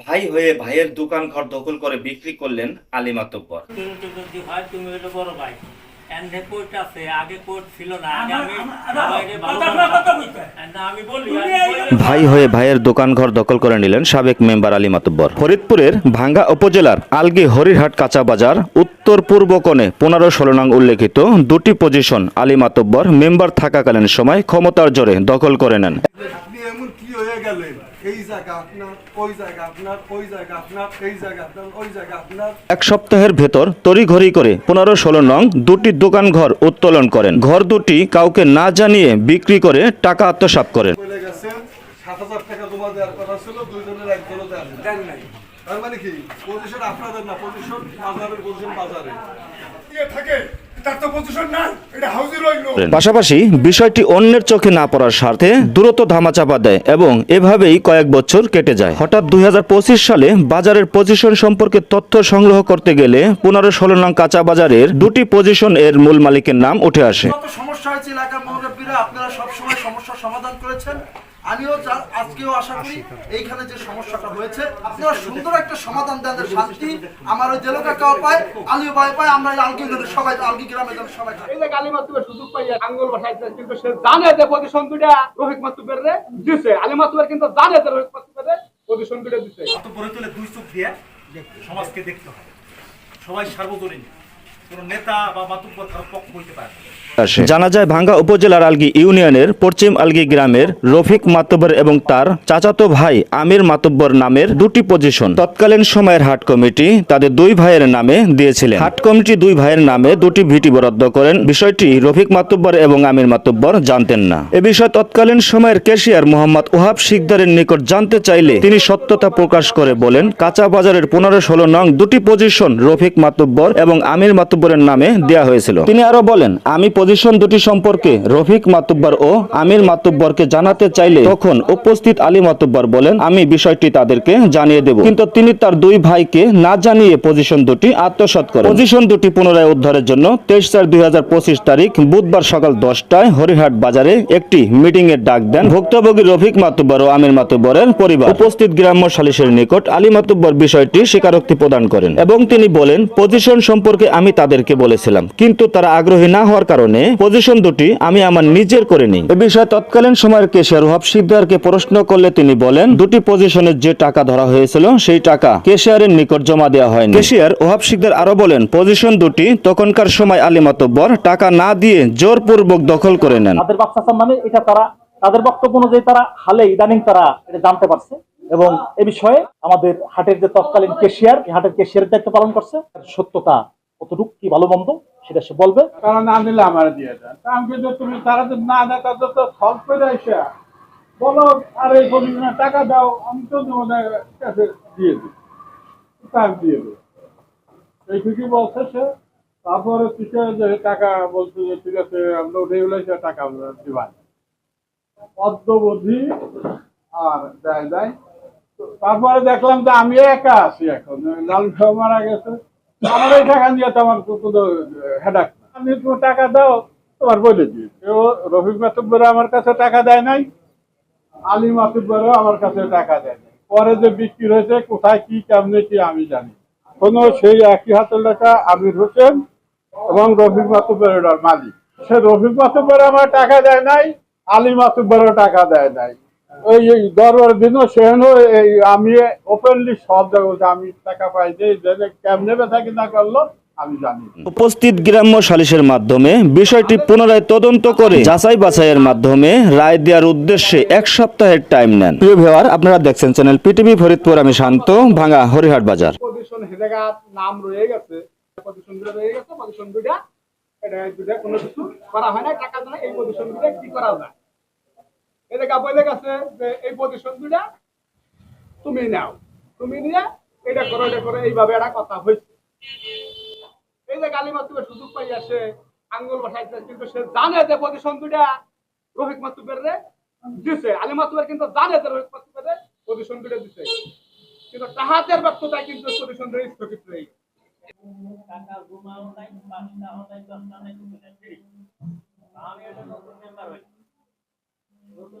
ভাই হয়ে ভাইয়ের দোকান ঘর দখল করে বিক্রি করলেন আলী মাতব্বর। যদি হয় তুমি হলো বড় ভাই। এন্ডে কোর্ট আছে আগে কোর্ট ছিল না আগে আমি সবাইকে ভালো না আমি বলি ভাই হয়ে ভাইয়ের দোকান ঘর দখল করে নিলেন সাবেক মেম্বার আলী মাতব্বর। ফরিদপুরের ভাঙ্গা উপজেলার আলগি হরিরহাট কাঁচা বাজার উত্তর পূর্ব কোণে পনেরো ষোলো নং উল্লেখিত দুটি পজিশন আলী মাতব্বর মেম্বার থাকাকালীন সময় ক্ষমতার জোরে দখল করে নেন। এমন কি হয়ে গেলেন? এই জায়গা আপনার ওই জায়গা আপনার ওই জায়গা আপনার এই জায়গা আপনার ওই জায়গা আপনার। এক সপ্তাহের ভেতর তড়িঘড়ি করে পনেরো ষোলো নং দুটি দোকান ঘর উত্তোলন করেন। ঘর দুটি কাউকে না জানিয়ে বিক্রি করে টাকা আত্মসাপ করেন। বলে গেছেন সাত হাজার টাকা জমা দেওয়ার কথা ছিল দুইজনের একজনও দেন নাই। তার মানে কি? পজিশন আপনাদের না পজিশন বাজারের পজিশন বাজারে। থাকে পাশাপাশি বিষয়টি অন্যের চোখে না পড়ার স্বার্থে দ্রুত ধামাচাপা দেয় এবং এভাবেই কয়েক বছর কেটে যায়। হঠাৎ দুই হাজার পঁচিশ সালে বাজারের পজিশন সম্পর্কে তথ্য সংগ্রহ করতে গেলে পনেরো ষোলো নং কাঁচা বাজারের দুটি পজিশন এর মূল মালিকের নাম উঠে আসে। সমস্যা হয়েছে এলাকার মুরব্বীরা আপনারা সবসময় সমস্যার সমাধান করেছেন। আমিও আজকেও আশা করি এইখানে যে সমস্যাটা হয়েছে আপনারা সুন্দর একটা সমাধান দেন শান্তি। আমার ওই জেলো কাকাও পায় আলিও ভাই পায় আমরা আলগি গ্রামের সবাই আলগি গ্রামের যেন সবাই এই যে গালি মাতুবের সুযোগ পাইয়া আঙ্গুল কিন্তু সে জানে যে পজিশন দুইটা রফিক মাতুবের রে দিছে। আলী মাতুবের কিন্তু জানে যে রফিক মাতুবের রে পজিশন দুইটা দিছে। গড়ে তোলে দুই চোখ দিয়ে সমাজকে দেখতে হবে। সবাই সার্বজনীন। জানা যায় ভাঙ্গা উপজেলার আলগি ইউনিয়নের পশ্চিম আলগি গ্রামের রফিক মাতব্বর এবং তার চাচাতো ভাই আমির মাতব্বর নামের দুটি পজিশন তৎকালীন সময়ের হাট কমিটি তাদের দুই ভাইয়ের নামে দিয়েছিলেন। হাট কমিটি দুই ভাইয়ের নামে দুটি ভিটি বরাদ্দ করেন। বিষয়টি রফিক মাতব্বর এবং আমির মাতব্বর জানতেন না। এ বিষয়ে তৎকালীন সময়ের ক্যাশিয়ার মোহাম্মদ ওহাব শিকদারের নিকট জানতে চাইলে তিনি সত্যতা প্রকাশ করে বলেন, কাঁচা বাজারের পনেরো ষোলো নং দুটি পজিশন রফিক মাতব্বর এবং আমির মাতব্বরের নামে দেয়া হয়েছিল। তিনি আরও বলেন, আমি পজিশন দুটি সম্পর্কে, রফিক মাতব্বর ও আমির মাতব্বরকে জানাতে চাইলে তখন উপস্থিত আলী মাতব্বর বলেন, আমি বিষয়টি তাদেরকে জানিয়ে দেব। কিন্তু তিনি তার দুই ভাইকে না জানিয়ে পজিশন দুটি আত্মসাৎ করেন। পজিশন দুটি পুনরায় উদ্ধারের জন্য তেইশ চার দুই তারিখ বুধবার সকাল দশটায় হরিহাট বাজারে একটি মিটিং এর ডাক দেন ভুক্তভোগী রফিক মাতুব্বর ও আমির মাতুব্বরের পরিবার। উপস্থিত গ্রাম্য সালিসের নিকট আলী মাতুব্বর বিষয়টি স্বীকারোক্তি প্রদান করেন এবং তিনি বলেন পজিশন সম্পর্কে আমি তাদেরকে বলেছিলাম। কিন্তু তারা আগ্রহী না হওয়ার কারণে পজিশন দুটি আমি আমার নিজের করে নিই। এ বিষয়ে তৎকালীন সময়ের কেশিয়ার ওহাব সিকদারকে প্রশ্ন করলে তিনি বলেন দুটি পজিশনের যে টাকা ধরা হয়েছিল সেই টাকা কেশিয়ারের নিকট জমা দেওয়া হয়নি। কেশিয়ার ওহাব সিকদার আরও বলেন পজিশন দুটি তখনকার সময় আলী মাতব্বর টাকা না দিয়ে জোরপূর্বক দখল করে নেন। তাদের বাচ্চা মানে এটা তারা তাদের বক্তব্য অনুযায়ী তারা হালে ইদানিং তারা এটা জানতে পারছে। এবং এ বিষয়ে আমাদের হাটের যে তৎকালীন কেশিয়ার হাটের কেশিয়ার দায়িত্ব পালন করছে। সত্যতা কতটুকু কি ভালো মন্দ, সেটা সে বলবে। তারা না নিলে আমার দিয়ে তুমি তারা তো না দেয়, তাদের তো সলভ বলো টাকা দাও দিয়ে বলছে সে। তারপরে যে টাকা বলছে যে, ঠিক আছে, আমরা উঠে গেলে টাকা দিবান অদ্যবধি আর দেয় দেয় তারপরে দেখলাম যে আমি একা আছি এখন। লাল মারা গেছে। আমার এই টাকা নিয়ে তো হেডাক। আমি তোমার টাকা দাও, তোমার বলে দিই। কেউ রফিক মাতুব্বর আমার কাছে টাকা দেয় নাই, আলী মাতুব্বরও আমার কাছে টাকা দেয় নাই। পরে যে বিক্রি হয়েছে, কোথায় কি, কেমনে কি, আমি জানি কোনো সেই একই হাতের লেখা আমির হোসেন এবং রফিক মাতুব্বরের মালিক। সে রফিক মাতুব্বর আমার টাকা দেয় নাই, আলী মাতুব্বরও টাকা দেয় নাই। ওই দরবার দিনও সেখানেও এই আমি ওপেনলি সব জায়গায় আমি টাকা পাই যে কেমনে বেচা কিনা করল উপস্থিত গ্রাম্য সালিশের মাধ্যমে বিষয়টি পুনরায় তদন্ত করে যাচাই বাছাইয়ের মাধ্যমে রায় দেওয়ার উদ্দেশ্যে এক সপ্তাহের টাইম নেন। প্রিয় ভিউয়ার আপনারা দেখছেন চ্যানেল পিটিভি ফরিদপুর আমি শান্ত ভাঙা হরিহাট বাজার। নাম রয়ে গেছে রয়ে কোনো কিছু করা হয় না টাকা এই কি করা যায়? জায়গা বলে গেছে, যে এই পজিশন দুটা তুমি নাও। তুমি নিয়ে এটা করো এটা করো, এইভাবে একটা কথা হয়েছে এই যে গালি মাতুবের সুযোগ পাই আসে, আঙ্গুল বসাইছে, কিন্তু সে জানে যে পজিশন দুটা রফিক মাতুবের রে দিছে। আলী মাতুবের কিন্তু জানে যে রোহিত মাতুবের রে পজিশন দুটা দিছে। কিন্তু তাহাদের ব্যর্থতা কিন্তু পজিশন ধরে স্থগিত রয়ে তুমি নাই ফ্রি আমি এটা নতুন মেম্বার হইছি নতুন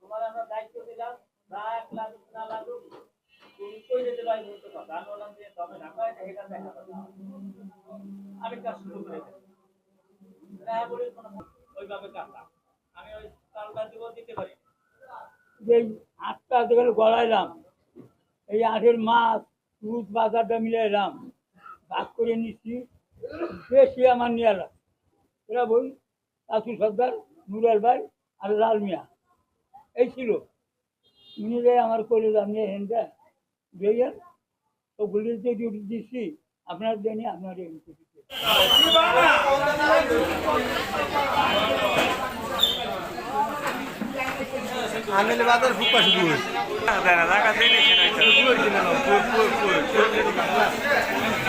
তোমার আমরা দায়িত্ব দিলাম। এক লাগুক, না লাগুক যেতে বলতে কথা আমি বললাম যে তবে কয় না এটা দেখা আমি শুরু করে না বলি কোনো ওইভাবে কাটলাম। আমি ওই চালটা দিব, দিতে পারি। যে আটটা থেকে গড়াইলাম, এই আটের মাছ দুধ বাজারটা মিলে এলাম। ভাগ করে নিচ্ছি বেশি আমার নিয়ে এলাম। এরা বই আসুল সর্দার নুরাল ভাই আর লাল মিয়া। এই ছিল। উনি যে আমার কলেজ আপনি হেনটা তো গুলির যে ডিউটি দিচ্ছি আপনার জানি আপনার 不会不会不会不会不会